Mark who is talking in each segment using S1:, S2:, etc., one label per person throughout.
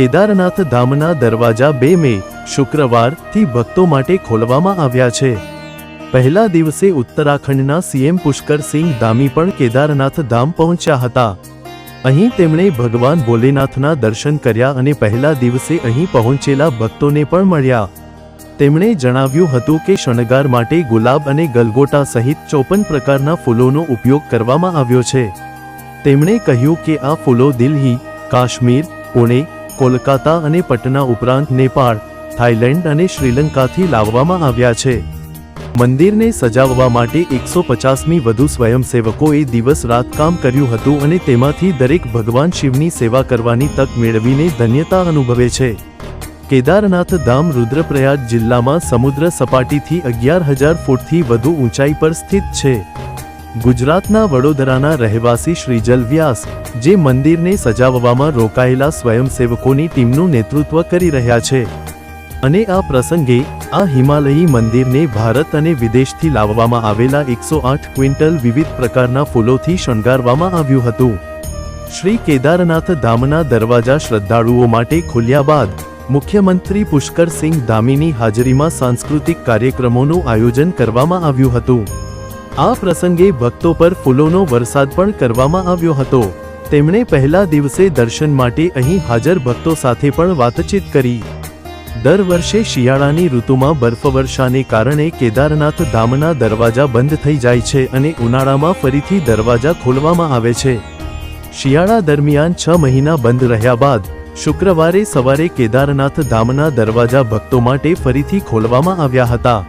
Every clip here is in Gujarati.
S1: કેદારનાથ ધામના દરવાજા બે મે શુક્રવારથી ભક્તો માટે ખોલવામાં આવ્યા છે. પહેલા દિવસે ઉત્તરાખંડના સીએમ પુષ્કરસિંહ ધામી પણ કેદારનાથ ધામ પહોંચ્યા હતા. અહીં તેમણે ભગવાન ભોલેનાથના દર્શન કર્યા અને પહેલા દિવસે અહીં પહોંચેલા ભક્તોને પણ મળ્યા. તેમણે જણાવ્યું હતું કે શણગાર માટે ગુલાબ અને ગલગોટા સહિત ચોપન પ્રકારના ફૂલોનો ઉપયોગ કરવામાં આવ્યો છે. તેમણે કહ્યું કે આ ફૂલો દિલ્હી, કાશ્મીર, પુણે કોલકાતા અને પટના ઉપરાંત નેપાળ, થાઇલેન્ડ અને શ્રીલંકાથી લાવવામાં આવ્યા છે. મંદિરને સજાવવા માટે એકસો પચાસમી વધુ સ્વયંસેવકોએ દિવસ રાત કામ કર્યું હતું અને તેમાંથી દરેક ભગવાન શિવની સેવા કરવાની તક મેળવીને ધન્યતા અનુભવે છે. કેદારનાથ ધામ રુદ્રપ્રયાગ જિલ્લામાં સમુદ્ર સપાટીથી અગિયાર હજાર ફૂટથી વધુ ઊંચાઈ પર સ્થિત છે. ગુજરાતના વડોદરાના રહેવાસી શ્રીજલ વ્યાસ, જે મંદિરને સજાવવામાં રોકાયેલા સ્વયંસેવકોની ટીમનું નેતૃત્વ કરી રહ્યા છે. અને આ પ્રસંગે, આ હિમાલયી મંદિરને ભારત અને વિદેશથી લાવવામાં આવેલા એકસો આઠ ક્વિન્ટલ વિવિધ પ્રકારના ફૂલોથી શણગારવામાં આવ્યું હતું. શ્રી કેદારનાથ ધામના દરવાજા શ્રદ્ધાળુઓ માટે ખુલ્યા બાદ, મુખ્યમંત્રી પુષ્કરસિંહ ધામીની હાજરીમાં સાંસ્કૃતિક કાર્યક્રમોનું આયોજન કરવામાં આવ્યું હતું. આ પ્રસંગે ભક્તો પર ફૂલોનો વરસાદ પણ કરવામાં આવ્યો હતો. તેમણે પહેલા દિવસે દર્શન માટે અહીં હાજર ભક્તો સાથે પણ વાતચીત કરી. દર વર્ષે શિયાળાની ઋતુમાં બર્ફવર્ષાને કારણે કેદારનાથ ધામના દરવાજા બંધ થઈ જાય છે અને ઉનાળામાં ફરીથી દરવાજા ખોલવામાં આવે છે. શિયાળા દરમિયાન છ મહિના બંધ રહ્યા બાદ, શુક્રવારે સવારે કેદારનાથ ધામના દરવાજા ભક્તો માટે ફરીથી ખોલવામાં આવ્યા હતા.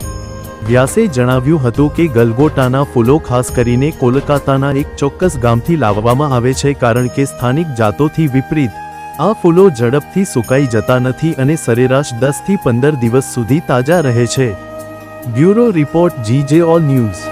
S1: વ્યાસે જણાવ્યું હતું કે ગલગોટાના ફૂલો ખાસ કરીને કોલકાતાના એક ચોક્કસ ગામથી લાવવામાં આવે છે કારણ કે સ્થાનિક જાતોથી વિપરીત, આ ફૂલો ઝડપથી સુકાઈ જતા નથી અને સરેરાશ દસથી પંદર દિવસ સુધી તાજા રહે છે. Bureau report GJ all news.